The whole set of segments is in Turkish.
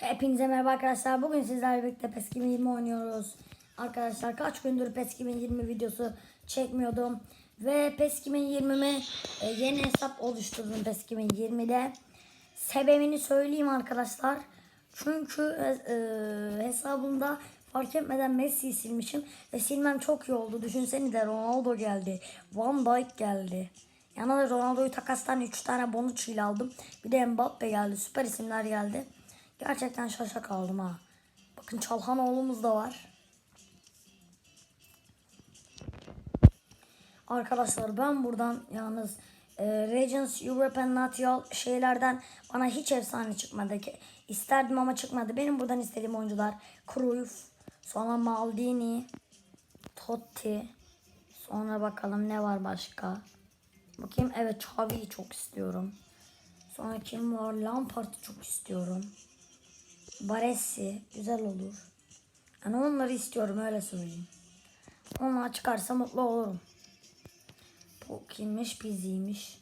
Hepinize merhaba arkadaşlar. Bugün sizlerle birlikte PES 2020 oynuyoruz. Arkadaşlar kaç gündür PES 2020 videosu çekmiyordum. Ve PES 2020'mi e, yeni hesap oluşturdum PES 2020'de. Sebebini söyleyeyim arkadaşlar. Çünkü e, e, hesabımda fark etmeden Messi'yi silmişim. Ve silmem çok iyi oldu. Düşünsenize Ronaldo geldi. Van Dijk geldi. Yanına da Ronaldo'yu takastan 3 tane Bonucci ile aldım. Bir de Mbappe geldi. Süper isimler geldi. Gerçekten şaşa kaldım ha. Bakın Çalhanoğlu'muz da var. Arkadaşlar ben buradan yalnız e, Regents European National şeylerden bana hiç efsane çıkmadı. ki İsterdim ama çıkmadı. Benim buradan istediğim oyuncular Cruyff, sonra Maldini, Totti. Sonra bakalım ne var başka. Bakayım evet Xavi'yi çok istiyorum. Sonra kim var? Lampard'ı çok istiyorum. Baresi güzel olur. Yani onları istiyorum öyle söyleyeyim. Onlar çıkarsa mutlu olurum. Bu kimmiş? Piziymiş.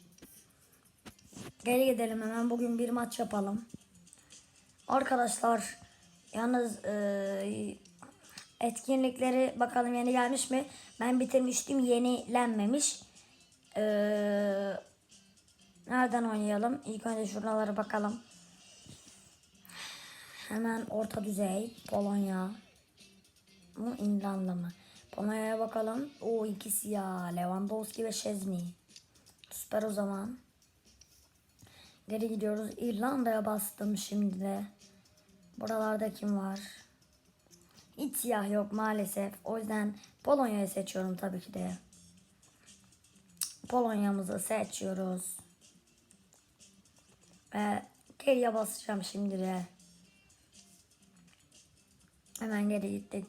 Geri gidelim hemen. Bugün bir maç yapalım. Arkadaşlar yalnız eee, etkinlikleri bakalım yeni gelmiş mi? Ben bitirmiştim. Yenilenmemiş. Eee, nereden oynayalım? İlk önce şuralara bakalım. Hemen orta düzey. Polonya. Bu İngilanda mı? Polonya'ya bakalım. O ikisi ya. Lewandowski ve Szczesny. Süper o zaman. Geri gidiyoruz. İrlanda'ya bastım şimdi de. Buralarda kim var? Hiç siyah yok maalesef. O yüzden Polonya'yı seçiyorum tabii ki de. Polonya'mızı seçiyoruz. Ve geriye basacağım şimdi de. Hemen geri gittik.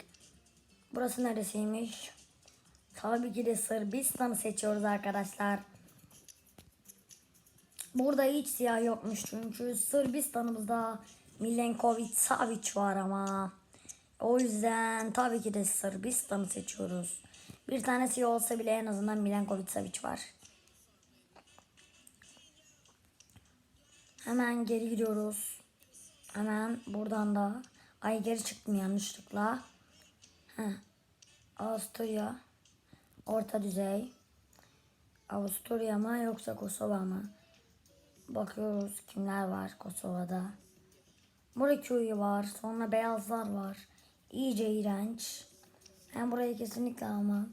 Burası neresiymiş? Tabii ki de Sırbistan'ı seçiyoruz arkadaşlar. Burada hiç siyah yokmuş çünkü Sırbistan'ımızda Milenkovic Savic var ama. O yüzden tabii ki de Sırbistan'ı seçiyoruz. Bir tane siyah olsa bile en azından Milenkovic Savic var. Hemen geri gidiyoruz. Hemen buradan da ay geri çıktım yanlışlıkla. Heh. Avusturya orta düzey. Avusturya mı yoksa Kosova mı? Bakıyoruz kimler var Kosova'da. Muraköy var. Sonra beyazlar var. İyice iğrenç. Ben burayı kesinlikle almam.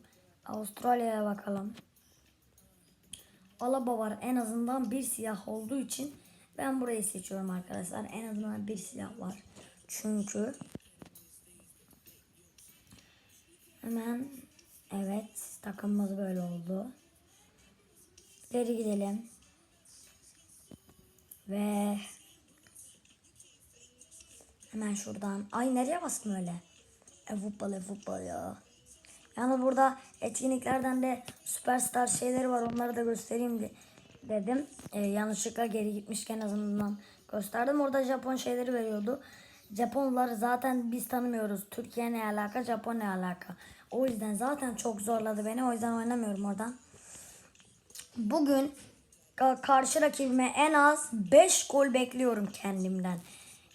Avustralya'ya bakalım. Alaba var. En azından bir siyah olduğu için ben burayı seçiyorum arkadaşlar. En azından bir siyah var. Çünkü hemen evet takımımız böyle oldu. Geri gidelim. Ve hemen şuradan. Ay nereye bastım öyle? E futbol e futbol ya. Yani burada etkinliklerden de süperstar şeyleri var. Onları da göstereyim de, dedim. E, yanlışlıkla geri gitmişken azından gösterdim. Orada Japon şeyleri veriyordu. Japonları zaten biz tanımıyoruz. Türkiye ne alaka, Japon ne alaka. O yüzden zaten çok zorladı beni. O yüzden oynamıyorum oradan. Bugün ka- karşı rakibime en az 5 gol bekliyorum kendimden.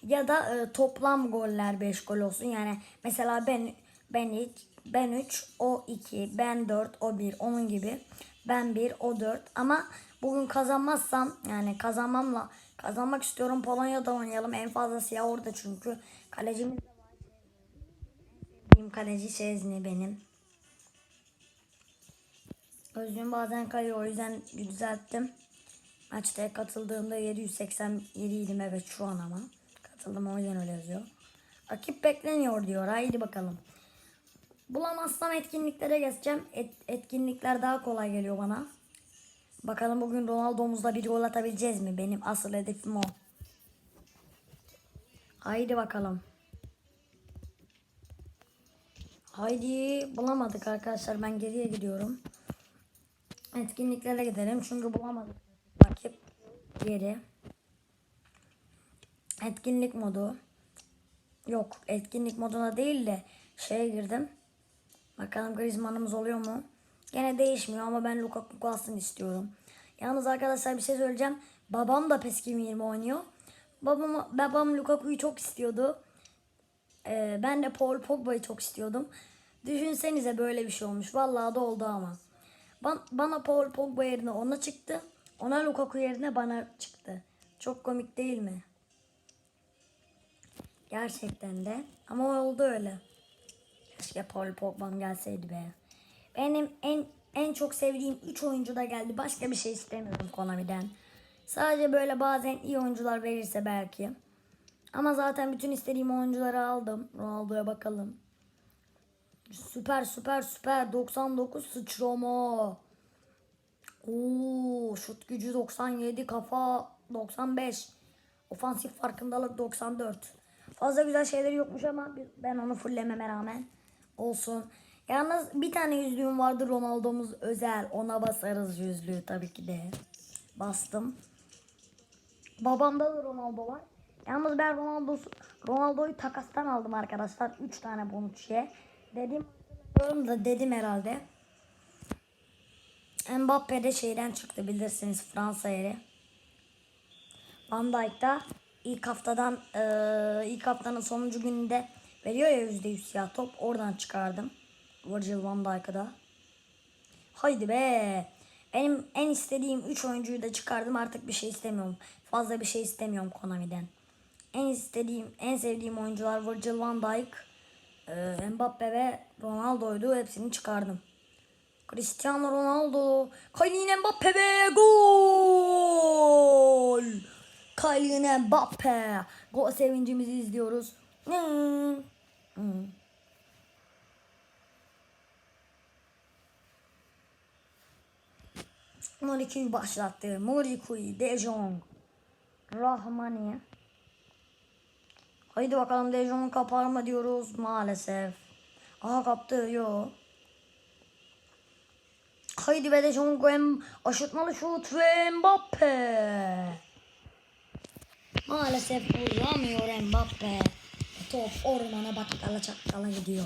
Ya da e, toplam goller 5 gol olsun. Yani mesela ben ben 3, ben 3, o 2, ben 4, o 1, onun gibi. Ben 1, o 4 ama bugün kazanmazsam yani kazanmamla kazanmak istiyorum. Polonya'da oynayalım. En fazla siyah orada çünkü. Kalecimiz de var. En sevdiğim kaleci Şezni benim. Gözlüğüm bazen kayıyor o yüzden düzelttim. Maçta katıldığımda 787 idim evet şu an ama. Katıldım o yüzden öyle yazıyor. Rakip bekleniyor diyor. Haydi bakalım. Bulamazsam etkinliklere geçeceğim. Et- etkinlikler daha kolay geliyor bana. Bakalım bugün Ronaldo'muzla bir gol atabileceğiz mi? Benim asıl hedefim o. Haydi bakalım. Haydi bulamadık arkadaşlar. Ben geriye gidiyorum. Etkinliklere gidelim çünkü bulamadık. Rakip geri. Etkinlik modu. Yok etkinlik moduna değil de şeye girdim. Bakalım Griezmann'ımız oluyor mu? Gene değişmiyor ama ben Lukaku alsın istiyorum. Yalnız arkadaşlar bir şey söyleyeceğim. Babam da PES 2020 oynuyor. Babam, babam Lukaku'yu çok istiyordu. Ee, ben de Paul Pogba'yı çok istiyordum. Düşünsenize böyle bir şey olmuş. Vallahi da oldu ama. Ban- bana Paul Pogba yerine ona çıktı. Ona Lukaku yerine bana çıktı. Çok komik değil mi? Gerçekten de. Ama oldu öyle. Keşke Paul Pogba'm gelseydi be. Benim en en çok sevdiğim 3 oyuncu da geldi. Başka bir şey istemiyorum Konami'den. Sadece böyle bazen iyi oyuncular verirse belki. Ama zaten bütün istediğim oyuncuları aldım. Ronaldo'ya bakalım. Süper süper süper 99 sıçrama. Oo, şut gücü 97, kafa 95. Ofansif farkındalık 94. Fazla güzel şeyleri yokmuş ama ben onu fullememe rağmen olsun. Yalnız bir tane yüzlüğüm vardı Ronaldo'muz özel. Ona basarız yüzlüğü tabii ki de. Bastım. Babamda da Ronaldo var. Yalnız ben Ronaldo Ronaldo'yu takastan aldım arkadaşlar. 3 tane Bonucci'ye. Dedim da dedim herhalde. Mbappe de şeyden çıktı bilirsiniz Fransa yeri. Van Dijk'ta ilk haftadan ilk haftanın sonuncu gününde veriyor ya %100 siyah top. Oradan çıkardım. Virgil van Dijk'ı da. Haydi be. Benim en istediğim 3 oyuncuyu da çıkardım. Artık bir şey istemiyorum. Fazla bir şey istemiyorum Konami'den. En istediğim, en sevdiğim oyuncular Virgil van Dijk, e, Mbappe ve Ronaldo'ydu. Hepsini çıkardım. Cristiano Ronaldo, Kylian Mbappe ve gol! Kylian Mbappe. Gol sevincimizi izliyoruz. Hmm. Hmm. Moriku'yu başlattı. Moriku, De Jong, Rahmani. Haydi bakalım De Jong kapar mı diyoruz maalesef. Aha kaptı yo. Haydi be De Jong hem aşırtmalı şut ve Mbappe. Maalesef vuramıyor Mbappe. Top ormana bakkala çakkala gidiyor.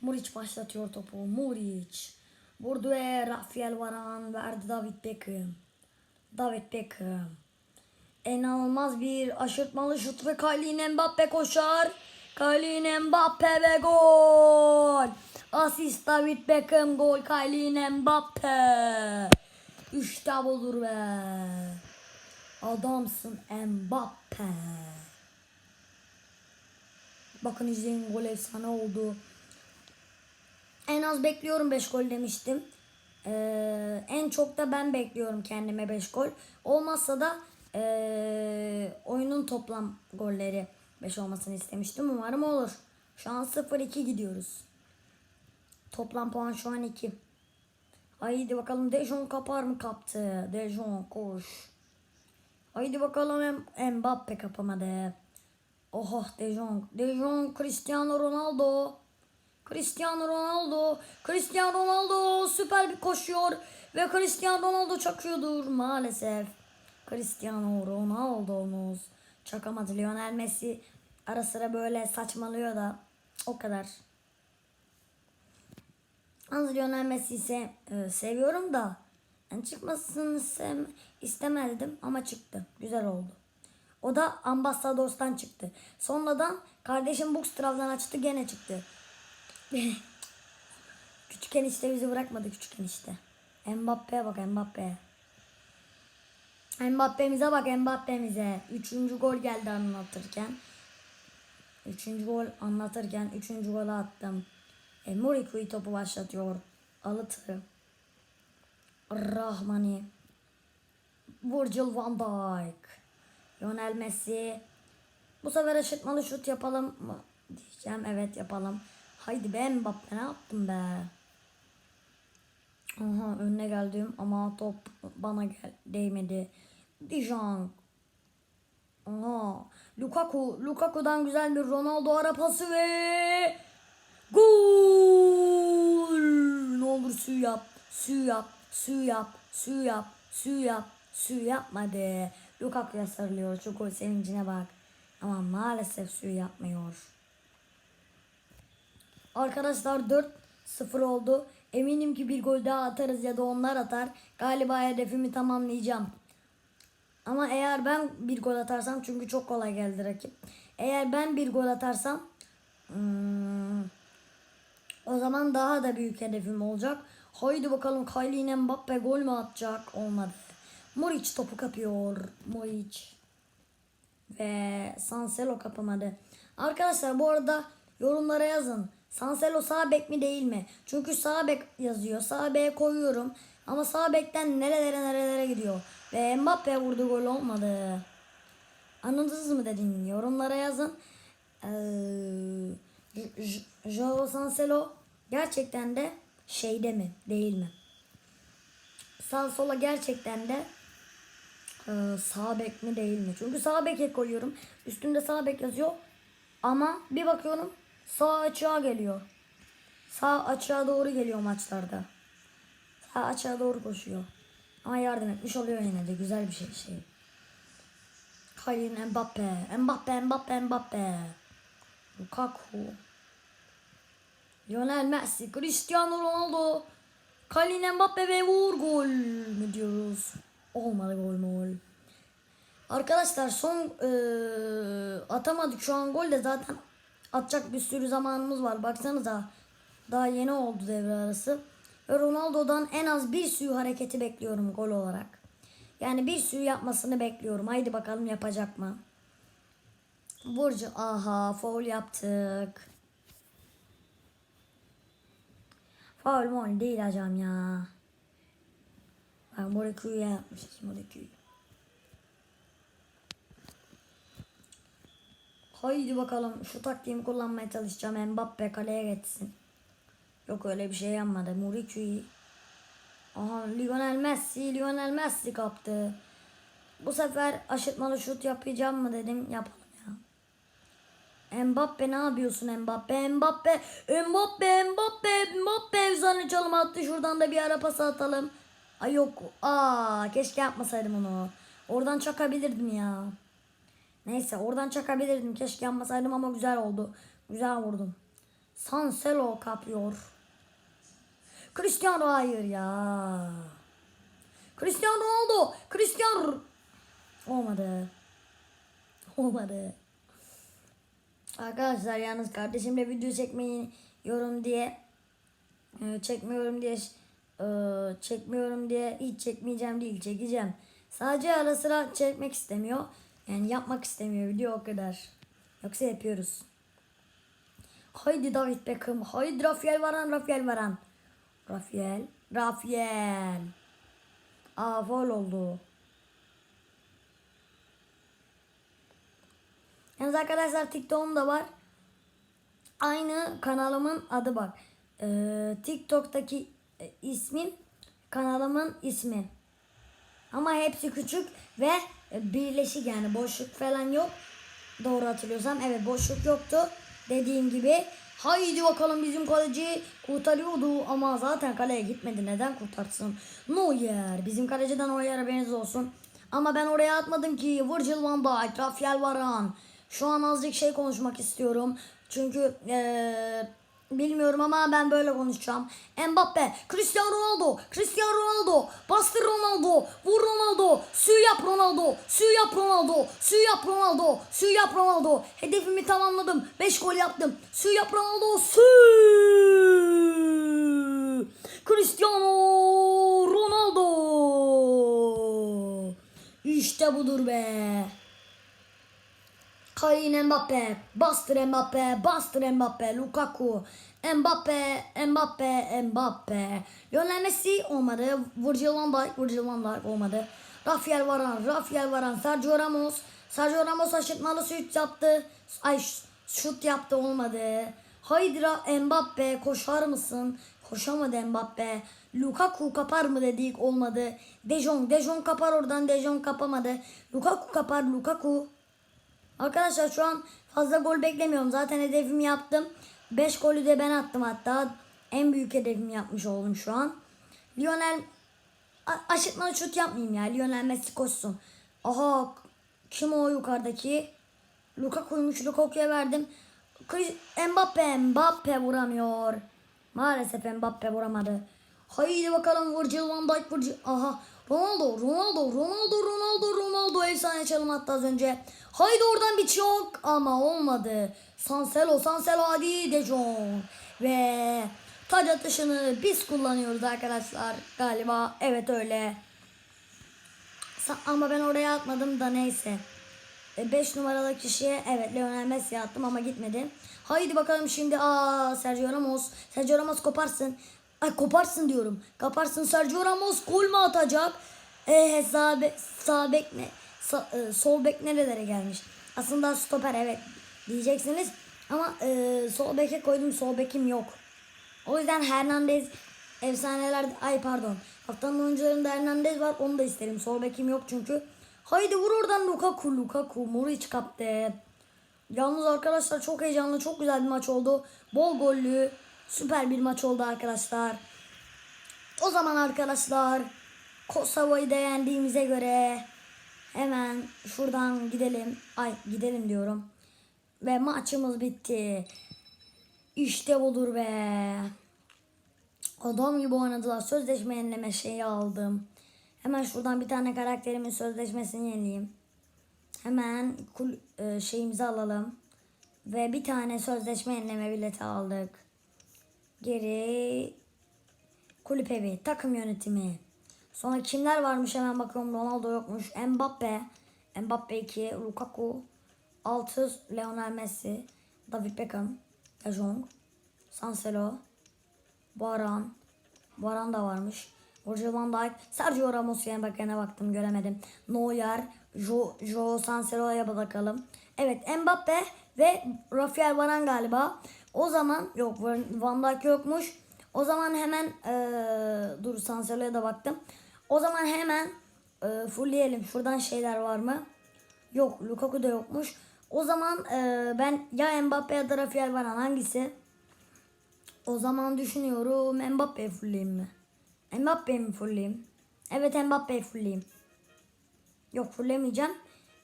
Muriç başlatıyor topu. Muriç. Vurdu ve Rafael Varane verdi David Beckham. David Beckham. İnanılmaz bir aşırtmalı şut ve Kylian Mbappe koşar. Kylian Mbappe ve gol. Asist David Beckham gol Kylian Mbappe. İşte budur be. Adamsın Mbappe. Bakın izleyin gol efsane oldu. En az bekliyorum 5 gol demiştim. Ee, en çok da ben bekliyorum kendime 5 gol. Olmazsa da ee, oyunun toplam golleri 5 olmasını istemiştim. Umarım olur. Şu an 0-2 gidiyoruz. Toplam puan şu an 2. Haydi bakalım Dejon kapar mı kaptı? Dejon koş. Haydi bakalım Mbappe kapamadı. Oha Dejon. Dejon Cristiano Ronaldo. Cristiano Ronaldo. Cristiano Ronaldo süper bir koşuyor. Ve Cristiano Ronaldo çakıyordur maalesef. Cristiano Ronaldo'muz çakamadı. Lionel Messi ara sıra böyle saçmalıyor da o kadar. Az Lionel Messi'yi se- e, seviyorum da yani çıkmasını sev- istemezdim ama çıktı. Güzel oldu. O da Ambassadors'tan çıktı. Sonradan kardeşim Bookstrav'dan açtı gene çıktı. küçük enişte bizi bırakmadı küçük enişte. Mbappe'ye bak Mbappe'ye. Mbappe'mize bak Mbappe'mize. Üçüncü gol geldi anlatırken. Üçüncü gol anlatırken üçüncü golü attım. E, Muriku'yu topu başlatıyor. Alıtı. Rahmani. Virgil van Dijk. Lionel Messi. Bu sefer aşırtmalı şut yapalım mı? Diyeceğim evet yapalım. Haydi be Mbappe ne yaptın be? Aha önüne geldim ama top bana gel değmedi. Dijon. Aha. Lukaku. Lukaku'dan güzel bir Ronaldo ara pası ve gol. Ne olur su yap. Su yap. Su yap. Su yap. Su yap. Su yapmadı. Lukaku'ya sarılıyor. Çok gol sevincine bak. Ama maalesef su yapmıyor. Arkadaşlar 4-0 oldu. Eminim ki bir gol daha atarız ya da onlar atar. Galiba hedefimi tamamlayacağım. Ama eğer ben bir gol atarsam çünkü çok kolay geldi rakip. Eğer ben bir gol atarsam hmm, o zaman daha da büyük hedefim olacak. Haydi bakalım Kylian Mbappe gol mü atacak? Olmadı. Moric topu kapıyor. Moric. Ve Sanselo kapamadı. Arkadaşlar bu arada yorumlara yazın. Sanselo sağ bek mi değil mi? Çünkü sağ bek yazıyor. Sağ bek koyuyorum. Ama sağ bekten nerelere nerelere gidiyor. Ve Mbappe vurdu gol olmadı. Anladınız mı dedim. Yorumlara yazın. Ee, Joao Sanselo gerçekten de şeyde mi değil mi? Sağ sola gerçekten de ee, sağ bek mi değil mi? Çünkü sağ beke koyuyorum. Üstünde sağ bek yazıyor. Ama bir bakıyorum sağ açığa geliyor. Sağ açığa doğru geliyor maçlarda. Sağ açığa doğru koşuyor. Ama yardım etmiş oluyor yine de güzel bir şey. şey. Kylian Mbappe. Mbappe, Mbappe, Mbappe. Lukaku. Lionel Messi, Cristiano Ronaldo. Kylian Mbappe ve vur gol mü diyoruz? Olmadı gol mol. Arkadaşlar son eee, atamadık şu an gol de zaten atacak bir sürü zamanımız var. Baksanıza daha yeni oldu devre arası. Ve Ronaldo'dan en az bir sürü hareketi bekliyorum gol olarak. Yani bir sürü yapmasını bekliyorum. Haydi bakalım yapacak mı? Burcu aha foul yaptık. Foul mol değil hocam ya. Ben molekülü yapmışız molekül. Haydi bakalım şu taktiğimi kullanmaya çalışacağım. Mbappe kaleye geçsin. Yok öyle bir şey yapmadı. Muriqi. Aha Lionel Messi. Lionel Messi kaptı. Bu sefer aşırtmalı şut yapacağım mı dedim. Yapalım ya. Mbappe ne yapıyorsun Mbappe? Mbappe, Mbappe, Mbappe, Mbappe efsane çalım attı. Şuradan da bir ara pas atalım. Ay yok. Aa, keşke yapmasaydım onu. Oradan çakabilirdim ya. Neyse oradan çakabilirdim. Keşke yapmasaydım ama güzel oldu. Güzel vurdum. Sanselo kapıyor. Cristiano hayır ya. Cristiano Ronaldo. Cristiano. Olmadı. Olmadı. Arkadaşlar yalnız kardeşimle video çekmiyorum diye e, çekmiyorum diye e, çekmiyorum diye hiç çekmeyeceğim değil çekeceğim. Sadece ara sıra çekmek istemiyor. Yani yapmak istemiyor video o kadar. Yoksa yapıyoruz. Haydi David Beckham. Haydi Rafael Varan, Rafael Varan. Rafael, Rafael. Aa foul oldu. Yalnız arkadaşlar TikTok'um da var. Aynı kanalımın adı bak. Ee, TikTok'taki e, ismim kanalımın ismi. Ama hepsi küçük ve birleşik yani boşluk falan yok. Doğru hatırlıyorsam evet boşluk yoktu. Dediğim gibi haydi bakalım bizim kaleci kurtarıyordu ama zaten kaleye gitmedi. Neden kurtarsın? Neuer. Bizim kaleciden Neuer haberiniz olsun. Ama ben oraya atmadım ki. Virgil van Dijk, Rafael Varane. Şu an azıcık şey konuşmak istiyorum. Çünkü eee Bilmiyorum ama ben böyle konuşacağım. Mbappe, Cristiano Ronaldo, Cristiano Ronaldo, bastır Ronaldo, vur Ronaldo, su yap Ronaldo, su yap Ronaldo, su yap Ronaldo, su yap Ronaldo. Hedefimi tamamladım. 5 gol yaptım. Su yap Ronaldo, su. Cristiano Ronaldo. İşte budur be. Kylian Mbappe, bastır Mbappe, bastır Mbappe, Lukaku, Mbappe, Mbappe, Mbappe. Lionel Messi olmadı. Virgil van Dijk, Virgil van Dijk olmadı. Rafael Varane, Rafael Varane, Sergio Ramos. Sergio Ramos aşırtmalı şut yaptı. Ay şut yaptı olmadı. Haydi Ra- Mbappe koşar mısın? Koşamadı Mbappe. Lukaku kapar mı dedik olmadı. De Jong, De Jong kapar oradan De Jong kapamadı. Lukaku kapar Lukaku. Arkadaşlar şu an fazla gol beklemiyorum. Zaten hedefimi yaptım. 5 golü de ben attım hatta. En büyük hedefimi yapmış oldum şu an. Lionel aşırtmalı şut yapmayayım ya. Lionel Messi koşsun. Aha kim o yukarıdaki? Lukaku'ymuş. Lukaku'ya verdim. Mbappe. Mbappe vuramıyor. Maalesef Mbappe vuramadı. Haydi bakalım Virgil van Dijk Virgil. Aha Ronaldo, Ronaldo, Ronaldo, Ronaldo, Ronaldo efsane çalım attı az önce. Haydi oradan bir çok ama olmadı. Sanselo, Sanselo hadi De Jong. Ve taç atışını biz kullanıyoruz arkadaşlar galiba. Evet öyle. Ama ben oraya atmadım da neyse. 5 numaralı kişiye evet Lionel Messi attım ama gitmedi. Haydi bakalım şimdi aa Sergio Ramos. Sergio Ramos koparsın. Ay koparsın diyorum. Kaparsın Sergio Ramos gol mü atacak? Eee sağ, be, sağ bek ne? Sa- e, sol bek nerelere gelmiş? Aslında stoper evet diyeceksiniz. Ama e, sol beke koydum sol bekim yok. O yüzden Hernandez efsaneler ay pardon. Haftanın oyuncularında Hernandez var onu da isterim. Sol bekim yok çünkü. Haydi vur oradan Lukaku Lukaku Muric kaptı. Yalnız arkadaşlar çok heyecanlı çok güzel bir maç oldu. Bol gollü süper bir maç oldu arkadaşlar. O zaman arkadaşlar Kosova'yı da yendiğimize göre hemen şuradan gidelim. Ay gidelim diyorum. Ve maçımız bitti. İşte budur be. Adam gibi oynadılar. Sözleşme yenileme şeyi aldım. Hemen şuradan bir tane karakterimin sözleşmesini yenileyim. Hemen kul, e, şeyimizi alalım. Ve bir tane sözleşme yenileme bileti aldık. Geri kulüp evi, takım yönetimi. Sonra kimler varmış hemen bakıyorum. Ronaldo yokmuş. Mbappe, Mbappe 2, Lukaku, 6 Lionel Messi, David Beckham, De Jong, Cancelo, Baran, Baran da varmış. Virgil van Dijk, Sergio Ramos yani bakana baktım göremedim. Neuer, Jo, Jo Cancelo'ya bakalım. Evet Mbappe ve Rafael Varane galiba. O zaman yok Van Dijk yokmuş. O zaman hemen eee dur Cancelo'ya da baktım. O zaman hemen eee fullleyelim. Şuradan şeyler var mı? Yok Lukaku da yokmuş. O zaman eee, ben ya Mbappe ya da Rafael Varane hangisi? O zaman düşünüyorum Mbappe'yi fullleyeyim mi? Mbappe'yi mi fullleyeyim? Evet Mbappe'yi fullleyeyim. Yok fullemeyeceğim.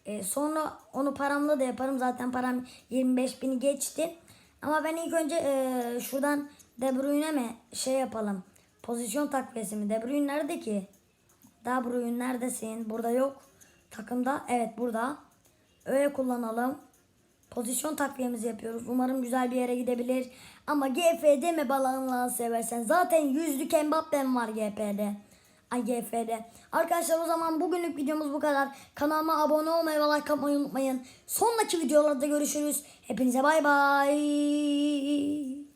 Ee, sonra onu paramla da yaparım. Zaten param 25 bini geçti. Ama ben ilk önce ee, şuradan De Bruyne mi şey yapalım. Pozisyon takviyesi mi? De Bruyne nerede ki? De Bruyne neredesin? Burada yok. Takımda. Evet burada. Öyle kullanalım. Pozisyon takviyemizi yapıyoruz. Umarım güzel bir yere gidebilir. Ama GF'de mi balığınla seversen? Zaten yüzlük Mbappe'm var GP'de. Ay GF'de. Arkadaşlar o zaman bugünlük videomuz bu kadar. Kanalıma abone olmayı ve like atmayı unutmayın. Sonraki videolarda görüşürüz. Hepinize bay bay.